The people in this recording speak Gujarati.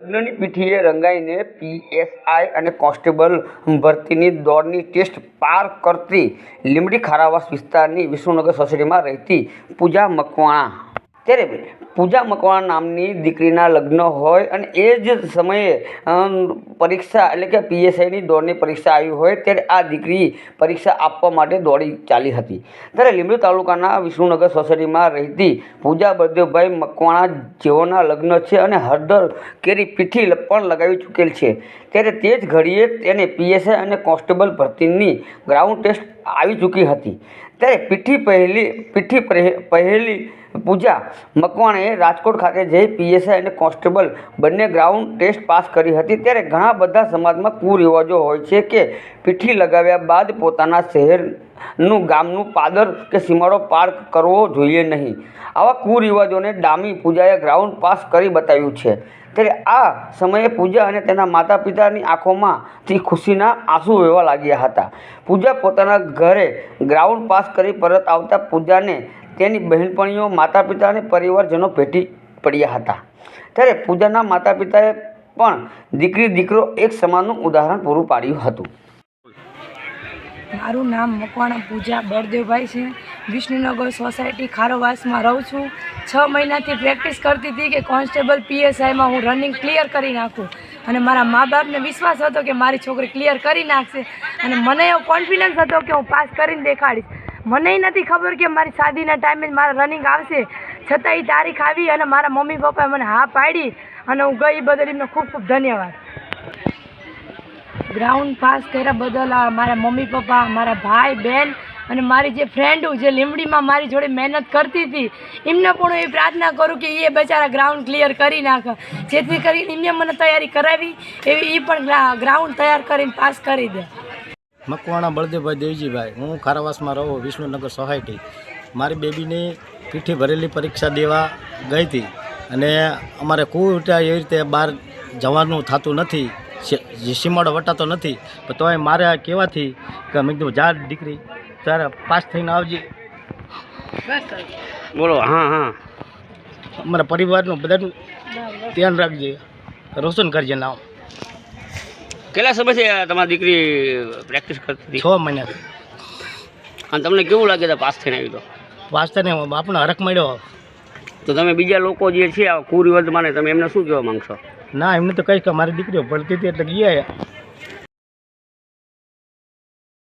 લગ્નની પીઠીએ રંગાઈને પીએસઆઈ અને કોન્સ્ટેબલ ભરતીની દોડની ટેસ્ટ પાર કરતી લીમડી ખારાવાસ વિસ્તારની વિષ્ણુનગર સોસાયટીમાં રહેતી પૂજા મકવાણા. ત્યારે પૂજા મકવાણા નામની દીકરીના લગ્ન હોય અને એ જ સમયે પરીક્ષા એટલે કે પીએસઆઈની દોડની પરીક્ષા આવી હોય ત્યારે આ દીકરી પરીક્ષા આપવા માટે દોડી ચાલી હતી. ત્યારે લીંબડી તાલુકાના વિષ્ણુનગર સોસાયટીમાં રહેતી પૂજા બળદેવભાઈ મકવાણા જેઓના લગ્ન છે અને હળદર કેરી પીઠી પણ લગાવી ચૂકેલ છે. ત્યારે તે જ ઘડીએ તેને પીએસઆઈ અને કોન્સ્ટેબલ ભરતીની ગ્રાઉન્ડ ટેસ્ટ આવી ચૂકી હતી. ત્યારે પીઠી પહેલી, પીઠી પહે- પહેલી પૂજા મકવાણે રાજકોટ ખાતે જઈ પીએસઆઈ અને કોન્સ્ટેબલ બંને ગ્રાઉન્ડ ટેસ્ટ પાસ કરી હતી. ત્યારે ઘણા બધા સમાજમાં કુરિવાજો હોય છે કે પીઠી લગાવ્યા બાદ પોતાના શહેરનું ગામનું પાદર કે સીમાડો પાર કરવો જોઈએ નહીં. આવા કુરિવાજોને ડામી પૂજાએ ગ્રાઉન્ડ પાસ કરી બતાવ્યું છે. ત્યારે આ સમયે પૂજા અને તેના માતા પિતાની આંખોમાંથી ખુશીના આંસુ વહેવા લાગ્યા હતા. પૂજા પોતાના ઘરે ગ્રાઉન્ડ પાસ કરી પરત આવતા પૂજાને તેની બહેનપણીઓ માતા પિતા અને પરિવારજનો ભેટી પડ્યા હતા. ત્યારે પૂજાના માતા પિતાએ પણ દીકરી દીકરો એક સમાનનું ઉદાહરણ પૂરું પાડ્યું હતું. મારું નામ મકવાણા પૂજા બળદેવભાઈ છે. વિષ્ણુનગર સોસાયટી ખારોવાસમાં રહું છું. છ મહિનાથી પ્રેક્ટિસ કરતી હતી કે કોન્સ્ટેબલ પીએસઆઈમાં હું રનિંગ ક્લિયર કરી નાખું. અને મારા મા બાપને વિશ્વાસ હતો કે મારી છોકરી ક્લિયર કરી નાખશે. અને મને એવો કોન્ફિડન્સ હતો કે હું પાસ કરીને દેખાડીશ. મને નથી ખબર કે મારી શાદીના ટાઈમે જ મારા રનિંગ આવશે. છતાં એ તારીખ આવી અને મારા મમ્મી પપ્પાએ મને હા પાડી અને હું ગઈ બદલ એમને ખૂબ ખૂબ ધન્યવાદ. ગ્રાઉન્ડ પાસ કર્યા બદલ મારા મમ્મી પપ્પા, મારા ભાઈ બહેન અને મારી જે ફ્રેન્ડો જે લીમડીમાં મારી જોડે મહેનત કરતી હતી, એમને પણ હું એ પ્રાર્થના કરું કે એ બચારા ગ્રાઉન્ડ ક્લિયર કરી નાખે. જેથી કરીને એમને મને તૈયારી કરાવી, એવી એ પણ ગ્રાઉન્ડ તૈયાર કરીને પાસ કરી દે. મકવાણા બળદેવભાઈ દેવજીભાઈ હું ખારાવાસમાં રહું વિષ્ણુનગર સોસાયટી. મારી બેબીની પીઠી ભરેલી પરીક્ષા દેવા ગઈ હતી અને અમારે કુટા એવી રીતે બહાર જવાનું થતું નથી સીમાડો વટાતો નથી. પણ તોય મારે આ કહેવાથી કે મેં કીધું જા દીકરી તારે પાસ થઈને આવજી. બોલો હા હા. અમારા પરિવારનું બધાનું ધ્યાન રાખજે. રોશન કરજે નામ. કેટલા સમયથી તમારી દીકરી પ્રેક્ટિસ કરતી હતી? છ મહિનાથી અને તમને કેવું લાગે પાસ થઈને આવી તો? પાસ થઈને બાપનો હરખ મળ્યો. તો તમે બીજા લોકો જે છે આ કુરિવાજ માને તમે એમને શું કહેવા માંગશો? ના એમને તો કહીશ કે મારી દીકરીઓ ભણતી હતી એટલે ગયા.